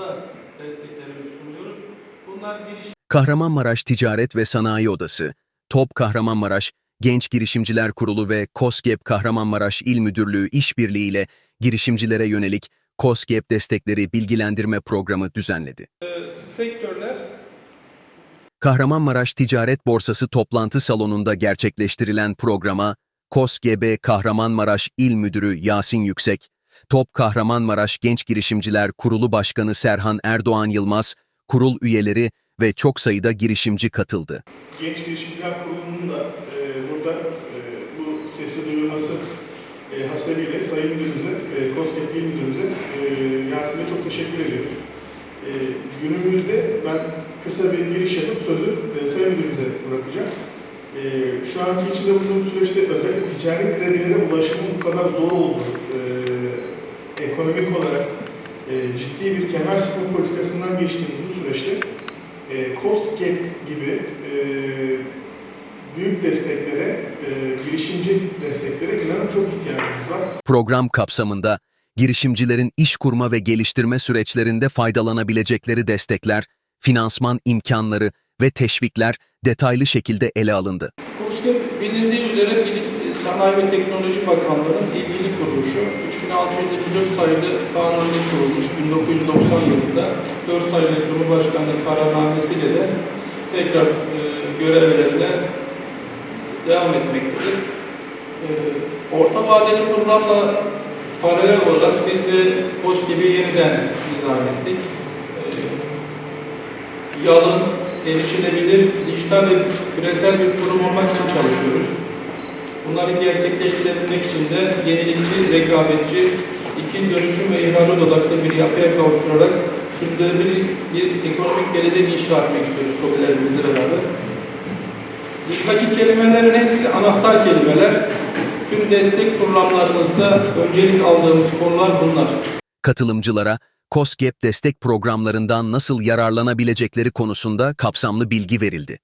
kapsamında desteklerimizi sunuyoruz. Bunlar giriş Kahramanmaraş Ticaret ve Sanayi Odası, TOP Kahramanmaraş, Genç Girişimciler Kurulu ve KOSGEB Kahramanmaraş İl Müdürlüğü işbirliğiyle girişimcilere yönelik KOSGEB destekleri bilgilendirme programı düzenledi. sektörler Kahramanmaraş Ticaret Borsası toplantı salonunda gerçekleştirilen programa KOSGB Kahramanmaraş İl Müdürü Yasin Yüksek, TOP Kahramanmaraş Genç Girişimciler Kurulu Başkanı Serhan Erdoğan Yılmaz, kurul üyeleri ve çok sayıda girişimci katıldı. Genç Girişimciler Kurulu'nun da e, burada e, bu sesi duyurması e, hasebiyle Sayın Müdürümüze, e, KOSGEB İl Müdürümüze, e, Yasin'e çok teşekkür ediyoruz. E, günümüzde ben kısa bir giriş yapıp sözü e, Sayın Müdürümüze bırakacağım. E, şu anki içinde bulunduğumuz süreçte özellikle ticari kredilere ulaşımın bu kadar zor olduğu, e, ekonomik olarak e, ciddi bir kemer sıkma politikasından geçtiğimiz bu süreçte e, COSGAP gibi e, büyük desteklere, e, girişimci desteklere inanın çok ihtiyacımız var. Program kapsamında girişimcilerin iş kurma ve geliştirme süreçlerinde faydalanabilecekleri destekler, finansman imkanları ve teşvikler detaylı şekilde ele alındı. KOSGEB bilindiği üzere Bilim, Sanayi ve Teknoloji Bakanlığı'nın ilgili kuruluşu 3624 sayılı kanunla kurulmuş 1990 yılında 4 sayılı Cumhurbaşkanlığı kararnamesiyle de tekrar e, görevlerine devam etmektedir. E, orta vadeli programla paralel olarak biz de KOSGEB'i yeniden dizayn ettik. E, yalın, erişilebilir, dijital ve küresel bir kurum olmak için çalışıyoruz. Bunları gerçekleştirebilmek için de yenilikçi, rekabetçi, ikili dönüşüm ve ihracat odaklı bir yapıya kavuşturarak sürdürülebilir bir ekonomik gelecek inşa etmek istiyoruz TOBİ'lerimizle beraber. Buradaki kelimelerin hepsi anahtar kelimeler. Tüm destek programlarımızda öncelik aldığımız konular bunlar. Katılımcılara KOSGEB destek programlarından nasıl yararlanabilecekleri konusunda kapsamlı bilgi verildi.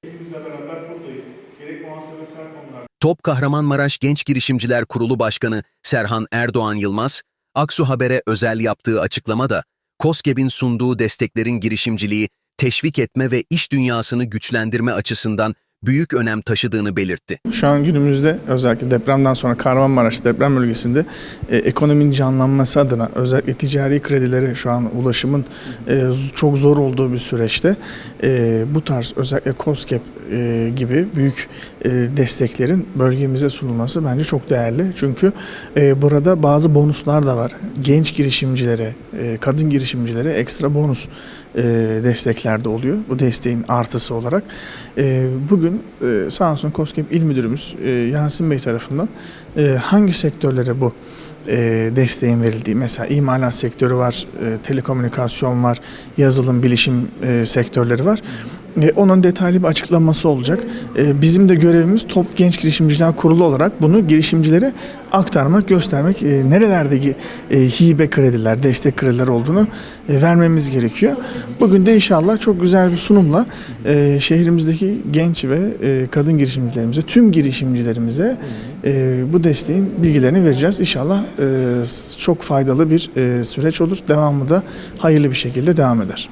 Top Kahramanmaraş Genç Girişimciler Kurulu Başkanı Serhan Erdoğan Yılmaz, Aksu Haber'e özel yaptığı açıklamada, KOSGEB'in sunduğu desteklerin girişimciliği, teşvik etme ve iş dünyasını güçlendirme açısından büyük önem taşıdığını belirtti. Şu an günümüzde özellikle depremden sonra Kahramanmaraş deprem bölgesinde e, ekonominin canlanması adına özellikle ticari kredilere şu an ulaşımın e, çok zor olduğu bir süreçte e, bu tarz özellikle COSGAP e, gibi büyük e, desteklerin bölgemize sunulması bence çok değerli. Çünkü e, burada bazı bonuslar da var. Genç girişimcilere, e, kadın girişimcilere ekstra bonus e, destekler de oluyor. Bu desteğin artısı olarak. E, bugün e, sağ olsun COSGAP İl Müdürümüz e, Yasin Bey tarafından e, hangi sektörlere bu e, desteğin verildiği mesela imalat sektörü var, e, telekomünikasyon var, yazılım, bilişim e, sektörleri var. E, onun detaylı bir açıklaması olacak. E, bizim de görevimiz Top Genç Girişimciler Kurulu olarak bunu girişimcilere aktarmak, göstermek, e, e, hibe krediler, destek krediler olduğunu vermemiz gerekiyor. Bugün de inşallah çok güzel bir sunumla e, şehrimizdeki genç ve kadın girişimcilerimize, tüm girişimcilerimize bu desteğin bilgilerini vereceğiz. İnşallah çok faydalı bir süreç olur. Devamı da hayırlı bir şekilde devam eder.